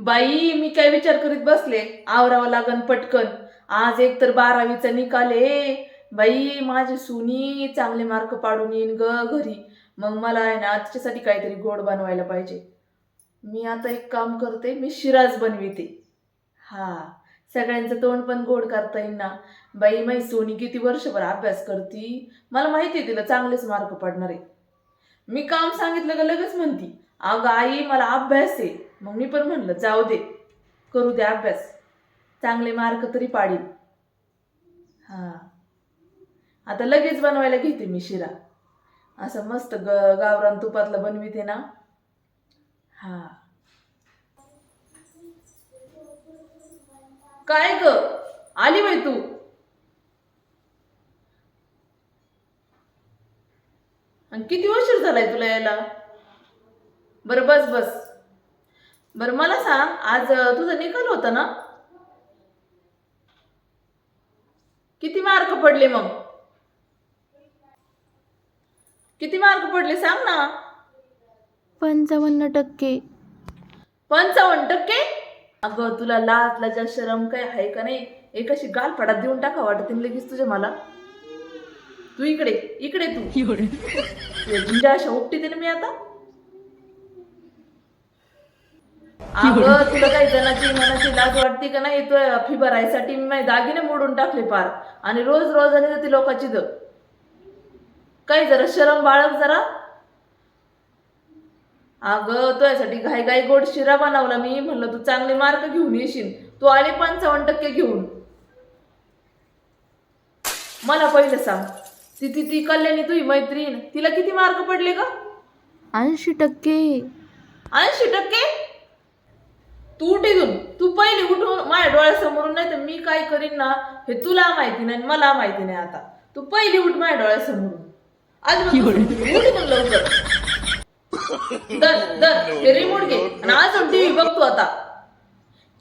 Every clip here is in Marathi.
बाई मी काय विचार करीत बसले? आवरावं लागन पटकन. आज एक तर बारावीचा निकाल आहे. बाई माझी सुनी चांगले मार्क पाडून येईन ग घरी. मग मला आहे ना तिच्यासाठी काहीतरी गोड बनवायला पाहिजे. मी आता एक काम करते मी शिराज बनविते. हा सगळ्यांचं तोंड पण गोड करता येईल ना. बाई माई सोनी किती वर्षभर अभ्यास करती? मला माहिती आहे तिला चांगलेच मार्क पडणार आहे. मी काम सांगितलं का लगेच म्हणती अगं आई मला अभ्यास आहे. मग मी पण म्हणलं जाऊ दे करू दे अभ्यास. चांगले मार्क तरी पाडील हां. आता लगेच बनवायला घेते मी शिरा. असं मस्त ग गावरान तुपातलं बनविते ना. हां. काय ग? आली बाई तू. आणि किती उशीर झालाय तुला यायला? बरं बस बस. बरं मला सांग आज तुझा निकाल होता ना? किती मार्क पडले मग? किती मार्क पडले सांग ना. पंचावन्न टक्के. पंचावन्न टक्के? अगं तुला लाज लाजा शरम काय आहे का नाही? एक अशी गालफडात देऊन टाका वाटत लगेच तुझ्या मला. तू इकडे इकडे तू. तुझ्या अशा उपटीते ना मी आता अगं तुला काही जणाची मनाची लाज वाटते का नाही? तो फी भरायसाठी. मी दागिने मोडून टाकले पार. आणि रोज रोज आणि जाते लोकांची द काही जरा शरम बाळग जरा. अगं तुझ्यासाठी घाई घाई गोड शिरा बनवला मी. म्हणलं तू चांगले मार्क घेऊन येशील. तू आले पंचावन्न टक्के घेऊन. मला पहिलं सांग. ती ती ती कल्याणी तुझी मैत्रीण तिला किती मार्क पडले का ऐंशी टक्के. ऐंशी टक्के? तू उठ इथून तू पहिली उठून माझ्या डोळ्यासमोरून नाही तर मी काय करीन ना हे तुला माहिती नाही आणि मला माहिती नाही आता. तू पहिली उठ माझ्या डोळ्यासमोरून. आज लवकर दर दर हे रिमोट घे. आणि अजून टीव्ही बघतो आता.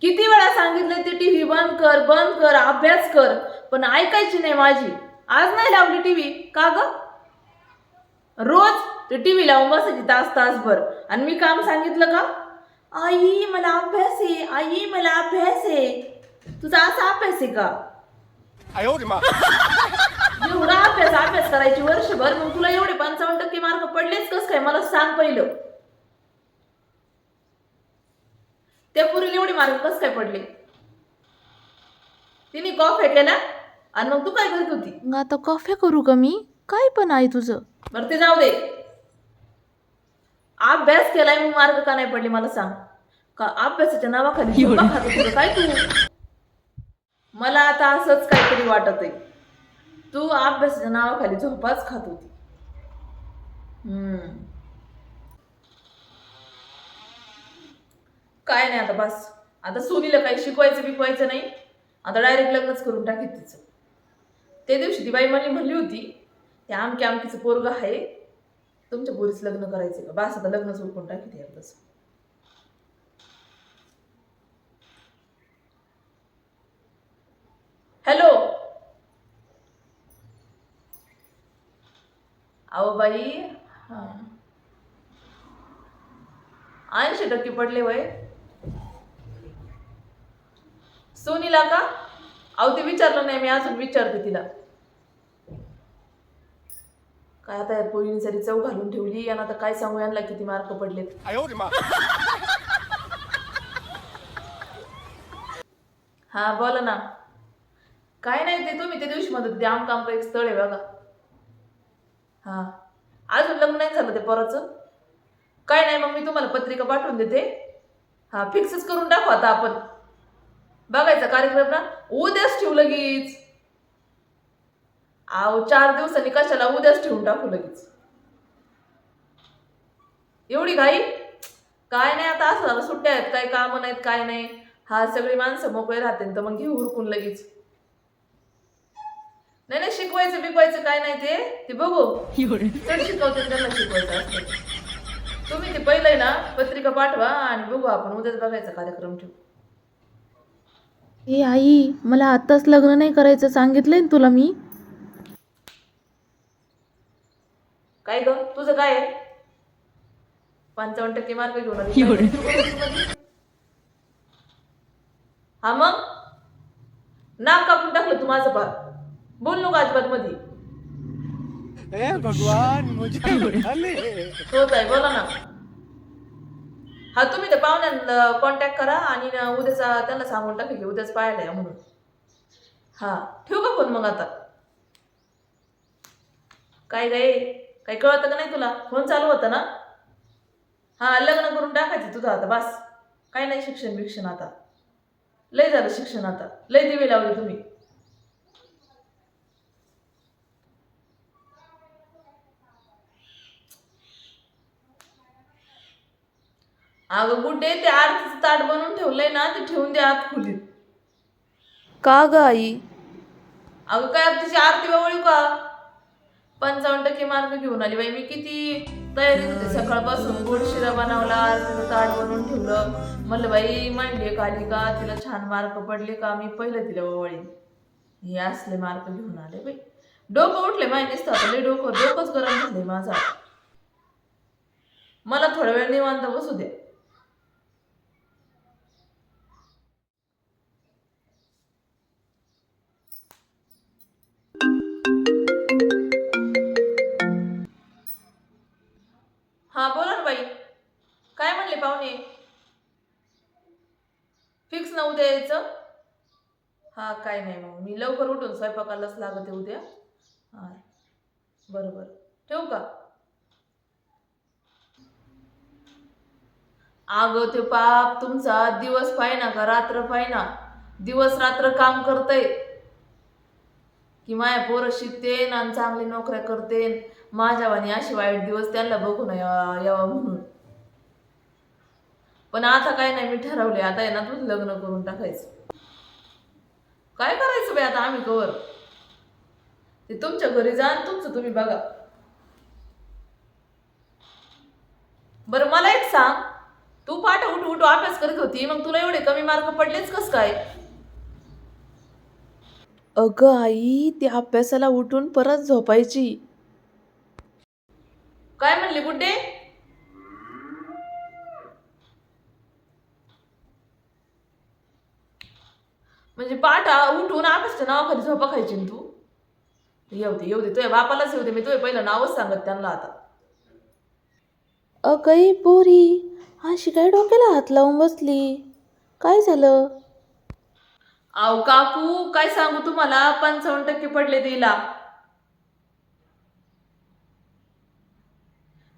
किती वेळा सांगितलं ते टीव्ही बंद कर बंद कर अभ्यास कर पण ऐकायची नाही माझी. आज नाही लावली टीव्ही का ग? रोज ते टीव्ही लावून बसायची तास तासभर. आणि मी काम सांगितलं का? आई मला अभ्यास आहे. आई मला अभ्यास आहे. तुझा असा अभ्यास आहे का? एवढा अभ्यास अभ्यास करायची वर्षभर. मग तुला एवढे पंचावन्न टक्के मार्क पडलेच कस काय? मला सांग पहिलं. त्या पुरीला एवढे मार्क कस काय पडले? तिने कॉफ केला आणि मग तू काय करत होती? मग आता कॉफे करू का मी? काय पण आहे तुझं. बरं ते जाऊ दे. अभ्यास केलाय मग मार्क का नाही पडले मला सांग. का अभ्यासाच्या नावाखाली काय तू? मला आता असंच काहीतरी वाटत आहे तू अभ्यासाच्या नावाखाली झोपाच खात होती. हम्म. काय नाही आता बस. आता सोनीला काही शिकवायचं बिकवायचं नाही. आता डायरेक्ट लग्नच करून टाकीत तिचं. त्या दिवशी ती बाई मला म्हणली होती त्या आमक्या आमकीचं पोरग आहे तुमच्या पोरीच लग्न करायचं का? बास आता लग्न सुरू करून टाकीत एकदाच. हॅलो? अहो बाई हा. ऐंशी टक्के पडले वय. सोनीला का? अहो ते विचारलं नाही मी अजून विचारते तिला. काय आता पोळीने सरी चव घालून ठेवली यांना आता काय सांगू यांना किती मार्क पडलेत हा बोला ना. काय नाही ते तुम्ही त्या दिवशी मदत द्याम काम एक स्थळ आहे बघा. हा. अजून लग्न नाही झालं ते पोराचं. काय नाही मग मी तुम्हाला पत्रिका पाठवून देते. हा फिक्सच करून टाकू आता आपण. बघायचा कार्यक्रम ना. उद्याच ठेवू लगेच. आहो चार दिवसांनी कशाला उद्याच ठेवून टाकू लगेच? एवढी घाई? काय नाही आता असं झालं सुट्ट्या आहेत काय कामं नाहीत काय नाही. हा सगळी माणसं मोकळे राहते तर मग घेऊ उरकून लगेच. नाही नाही शिकवायचं बिकवायचं काय नाही ते. ते बघू. तर शिकवते त्यांना शिकवायचं असतं तुम्ही ते पहिलं आहे ना पत्रिका पाठवा आणि बघू आपण उद्याच बघायचा कार्यक्रम ठेवू. ए आई मला आताच लग्न नाही करायचं सांगितलंय ना तुला मी? काय ग? तुझं काय आहे? पंचावन्न टक्के मार्क घेऊन आली. काय तू? हा मग? नाक कापून टाकलं तू माझं पार बोल नको अजिबात मध्ये हे भगवान मुझे उठा ले होत आहे बोला ना. हा तुम्ही त्या पाहुण्यांना कॉन्टॅक्ट करा आणि ना उद्याचा त्यांना सांगून टाका की उद्याच पाहायला या म्हणून. हा ठेवू का फोन मग आता? काय काय काय कळतं का नाही तुला? फोन चालू होता ना? हा लग्न करून टाकायचं तुझं आता बस. काय नाही शिक्षण बिक्षण आता. लय झालं शिक्षण आता. लय दिवे लावले तुम्ही. अगं गुड्डे ते आरतीचं ताट बनवून ठेवलंय ना ते ठेवून दे आत खोलीत. का ग आई? अगं काय तिची आरती बावळी का? पंचावन्न टक्के मार्क घेऊन आली. बाई मी किती तयारी होते. सकाळपासून गोड शिरा बनवला तिला ताट बनवून ठेवलं. म्हणलं बाई मांडली का आली का? तिला छान मार्क पडले का? मी पहिलं तिला ओवाळी. हे असले मार्क घेऊन आले बाई. डोकं उठले माहितीच दिसतं लय डोकं डोकंच गरम झाले माझा. मला थोडा वेळ निवांत बसू द्या पाहुणे फिक्स ना उद्या यायचं हा काय नाही मग मी लवकर उठून स्वयंपाकालाच लागते उद्या. हा. बरोबर. ठेवू का? अगं ते पाप तुमचा दिवस पाहिना का रात्र पाहिना? दिवस रात्र काम करतय. की माया पोरं शिकतेन आणि चांगली नोकऱ्या करतेन. माझ्यावानी अशी वाईट दिवस त्यांना बघून या- यावा म्हणून. पण आता काय नाही मी ठरवले आता आहे ना तूच लग्न करून टाकायचं. काय करायचं बाई आता आम्ही कवर? ते तुमच्या घरी जा आणि तुमचं तुम्ही बघा. बरं मला एक सांग. तू पाठ उठ उठ अभ्यास करत होती मग तुला एवढे कमी मार्क पडलेच कस काय? अगं आई ती अभ्यासाला उठून परत झोपायची. काय म्हणली गुड्डे म्हणजे पाठा उठून अभ्यासच्या नावाखाली झोपा खायची ना तू? येऊ दे येऊ दे. तुझ्या बापालाच येऊ दे. मी तुझ्या पहिलं नावच सांगत त्यांना आता. अगई पोरी अशी काय डोक्याला हात लावून बसली? काय झालं? अहो काकू काय सांगू तुम्हाला? पंचावन्न टक्के पडले तिला.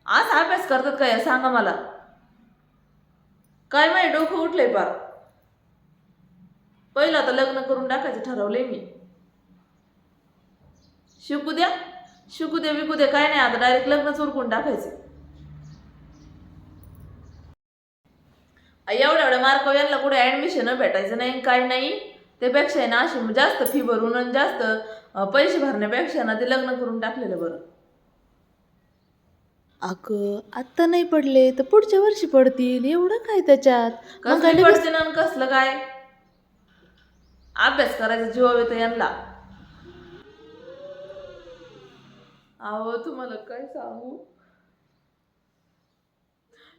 आज अभ्यास करतात काय? सांगा मला. काय माहिती डोकं उठलंय पार पहिलं आता लग्न करून टाकायचं ठरवलंय मी. शिकू द्या. शिकू द्या विकू द्या. काय नाही आता डायरेक्ट लग्नच उरकून टाकायचं. एवढ्या एवढ्या मार्क यांना कुठे ऍडमिशन भेटायचं नाही काय नाही. त्यापेक्षा आहे ना अशी जास्त फी भरून आणि जास्त पैसे भरण्यापेक्षा ना ते लग्न करून टाकलेलं बरं. अगं आत्ता नाही पडले तर पुढच्या वर्षी पडतील. एवढं काय त्याच्यात? काय कसलं काय? अभ्यास करायचा जीवा येतो यांना. अहो तुम्हाला काय सांगू?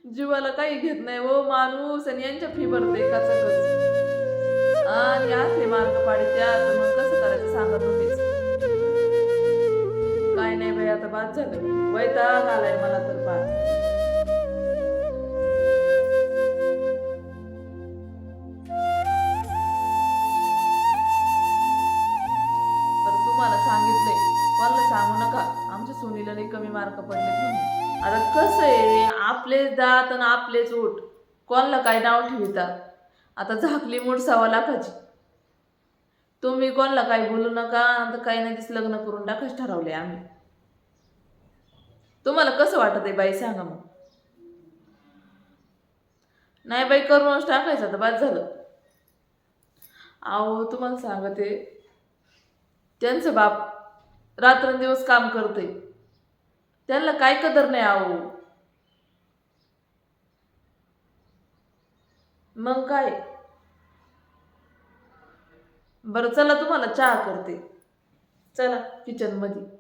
जीवाला काही घेत नाही हो माणूस आणि यांच्या फी भरते कच आणि असले मार्क पाडत्या तर मग कसं करायचं सांगा तुम्हीच काय नाही बाई आता बाद झालं. वैताग आलाय मला तर बाद कमी मार्क पडले आता कसं आहे आपलेच दात आणि आपलेच ओठ कोणाला काय नाव ठेवितात आता झाकली मूठ सव्वा लाखाची. तुम्ही कोणाला काही बोलू नका आता काही नाही दिस लग्न करून टाकाच ठरवले आम्ही. तुम्हाला कसं वाटत आहे बाई सांगा मग. नाही बाई करूनच टाकायचं आता बाद झालं. अहो तुम्हाला सांगते त्यांचं बाप रात्रंदिवस काम करते त्याला काय कदर नाही आहो. मग काय? बरं चला तुम्हाला चहा करते. चला किचनमध्ये.